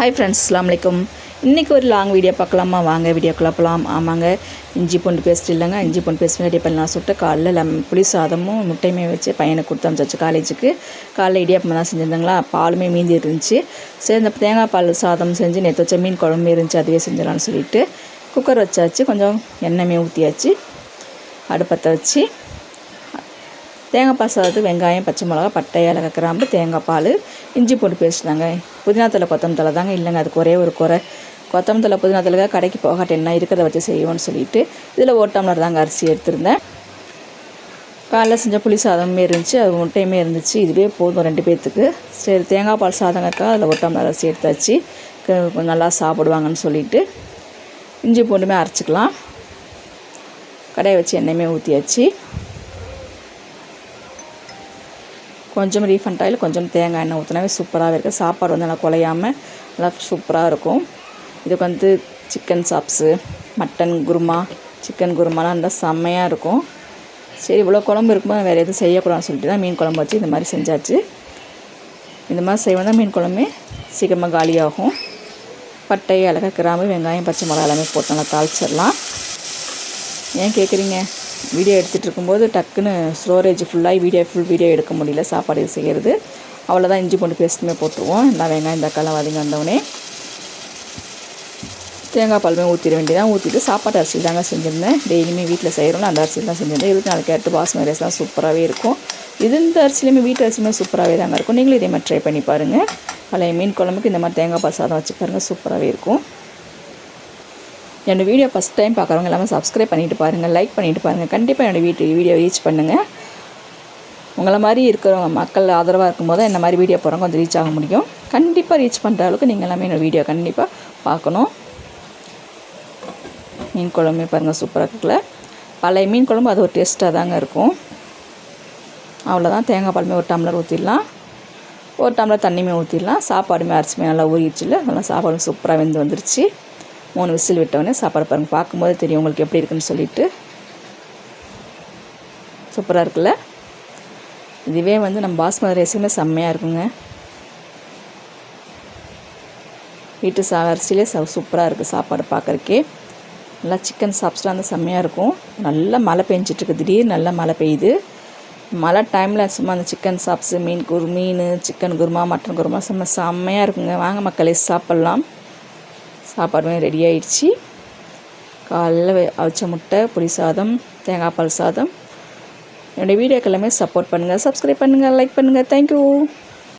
Hi friends அஸ்லாம் வலைக்கும் இன்றைக்கி ஒரு லாங் வீடியோ பார்க்கலாமா? வாங்க வீடியோ போகலாம் ஆமாங்க. இஞ்சி பூண்டு பேஸ்ட் இல்லைங்க. இஞ்சி பூண்டு பேஸ்ட் ரெடி பண்ணலாம் சுட்டு காலைல லெம் புளி சாதமும் முட்டையுமே வச்சு பையனுக்கு கொடுத்து அனுப்பிச்சாச்சு காலேஜுக்கு காலைல இடியாப்பம் தான் செஞ்சுருந்தாங்களா? பாலுமே மீந்தி இருந்துச்சு. சரி இந்த தேங்காய் பால் சாதம் செஞ்சு நேற்று வச்ச மீன் குழம்பு இருந்துச்சு அதுவே செஞ்சிடலாம்னு சொல்லிட்டு குக்கர் வச்சாச்சு. கொஞ்சம் எண்ணெயுமே ஊற்றியாச்சு அடுப்பத்தை வச்சு தேங்காய் பால் சாதத்துக்கு வெங்காயம் பச்சை மிளகா பட்டை ஏலக்காய் கிராம்பு தேங்காய் பால் இஞ்சி பூண்டு பேஸ்ட் தாங்க. புதினா தலை கொத்தமல்லி தலை தாங்க. இல்லைங்க அதுக்கு ஒரே ஒரு குறை. கொத்தமல்லி தலை புதினா தலை கடைக்கு போகாட்டேன்னா இருக்கிறத வச்சு செய்வோம்னு சொல்லிட்டு இதில் ஒரு டம்ளர் தாங்க அரிசி எடுத்திருந்தேன். காலைல செஞ்ச புளி சாதமே இருந்துச்சு அது முட்டையுமே இருந்துச்சு. இதுவே போதும் ரெண்டு பேர்த்துக்கு சரி தேங்காய் பால் சாதம் இருக்கா அதில் ஒரு டம்ளர் அரிசி எடுத்தாச்சு. க- நல்லா சாப்பிடுவாங்கன்னு சொல்லிட்டு இஞ்சி பூண்டுமே அரைச்சிக்கலாம். கடையை வச்சு எண்ணெயுமே ஊற்றியாச்சு கொஞ்சம் ரீஃபண்ட் ஆயில் கொஞ்சம் தேங்காய் எண்ணெய் ஊற்றினாவே சூப்பராகவே இருக்குது சாப்பாடு வந்து நல்லா குலையாமல் நல்லா சூப்பராக இருக்கும். இதுக்கு வந்து chicken chops mutton kurma chicken குருமாலாம் இருந்தால் செம்மையாக இருக்கும். சரி இவ்வளோ குழம்பு இருக்கும்போது வேறு எதுவும் செய்யக்கூடாதுன்னு சொல்லிட்டு தான் மீன் குழம்பு வச்சு இந்த மாதிரி செஞ்சாச்சு. இந்த மாதிரி செய்வோம் தான் மீன் குழம்பு. சீக்கிரமாக காலியாகும். பட்டை அழகாக கிராம்பு வெங்காயம் பச்சை மிளகா எல்லாமே போட்டு நல்லா தாளிச்சிடலாம். ஏன் கேட்குறீங்க வீடியோ எடுத்துகிட்டு இருக்கும்போது டக்குன்னு ஸ்டோரேஜ் ஃபுல்லாகி வீடியோ ஃபுல் வீடியோ எடுக்க முடியல. சாப்பாடு செய்கிறது அவ்வளோதான் இஞ்சி பூண்டு பேஸ்ட்டுமே போட்டுருவோம். எல்லா வெங்காயம் தக்காளி வதங்கி வந்தவொடனே தேங்காய் பாலுமே ஊற்றிட வேண்டியதான் ஊற்றிட்டு சாப்பாட்டு அரிசி தாங்க செஞ்சுருந்தேன். டெய்லியுமே வீட்டில் செய்கிறோம்ல அந்த அரிசி தான் செஞ்சுருந்தேன். இருபத்தி நாலு கேரட்டு பாஸ்மதி ரைஸ்லாம் சூப்பராகவே இருக்கும். இது இந்த அரிசிலையுமே வீட்டு அரிசியுமே சூப்பராகவே தாங்க இருக்கும். நீங்களும் இதே மாதிரி ட்ரை பண்ணி பாருங்கள் பழைய மீன் குழம்புக்கு இந்த மாதிரி தேங்காய் பால் சாதம் வச்சு பாருங்கள் சூப்பராகவே இருக்கும். என்னோடய வீடியோ ஃபஸ்ட் டைம் பார்க்குறவங்க எல்லாமே சப்ஸ்கிரைப் பண்ணிட்டு பாருங்கள் லைக் பண்ணிட்டு பாருங்கள் கண்டிப்பாக என்னோடய வீட்டு வீடியோ ரீச் பண்ணுங்கள் உங்களை மாதிரி இருக்கிறவங்க மக்கள் ஆதரவாக இருக்கும்போது இந்த மாதிரி வீடியோ போகிறவங்க வந்து ரீச் ஆக முடியும். கண்டிப்பாக ரீச் பண்ணுற அளவுக்கு நீங்கள் எல்லாமே என்னோடய வீடியோ கண்டிப்பாக பார்க்கணும். மீன் குழம்பு பாருங்கள் சூப்பராக இருக்குல்ல. பழைய மீன் குழம்பு அது ஒரு டேஸ்ட்டாக தாங்க இருக்கும். அவ்வளோதான் தேங்காய் பாலுமே ஒரு டம்ளர் ஊற்றிடலாம் ஒரு டம்ளர் தண்ணியுமே ஊற்றிடலாம் சாப்பாடுமே அரிசியுமே நல்லா ஊறிடுச்சுல அதெல்லாம் சாப்பாடு சூப்பராக வெந்து வந்துருச்சு. மூணு விசில் விட்டவொடனே சாப்பாடு பாருங்கள் பார்க்கும்போது தெரியும் உங்களுக்கு எப்படி இருக்குன்னு சொல்லிட்டு. சூப்பராக இருக்குல்ல? இதுவே வந்து நம்ம பாஸ்மதி ரைஸுமே செம்மையாக இருக்குங்க. வீட்டு சா அரிசியிலே ச சூப்பராக இருக்குது சாப்பாடு பார்க்குறக்கே. நல்லா சிக்கன் சாப்ஸ்லாம் வந்து செம்மையாக இருக்கும். நல்லா மழை பெஞ்சிட்ருக்கு திடீர் நல்லா மழை பெய்யுது. மழை டைமில் சும்மா அந்த சிக்கன் சாப்ஸு மீன் குரு மீன் சிக்கன் குருமா மட்டன் குருமா செம்ம செம்மையாக இருக்குங்க. வாங்க மக்களே சாப்பிட்லாம். சாப்பாடுமே ரெடி ஆயிடுச்சு. காலைல அவிச்ச முட்டை புளி சாதம் தேங்காய் பால் சாதம். என்னுடைய வீடியோக்கெல்லாமே சப்போர்ட் பண்ணுங்கள் சப்ஸ்கிரைப் பண்ணுங்கள் லைக் பண்ணுங்கள் தேங்க்யூ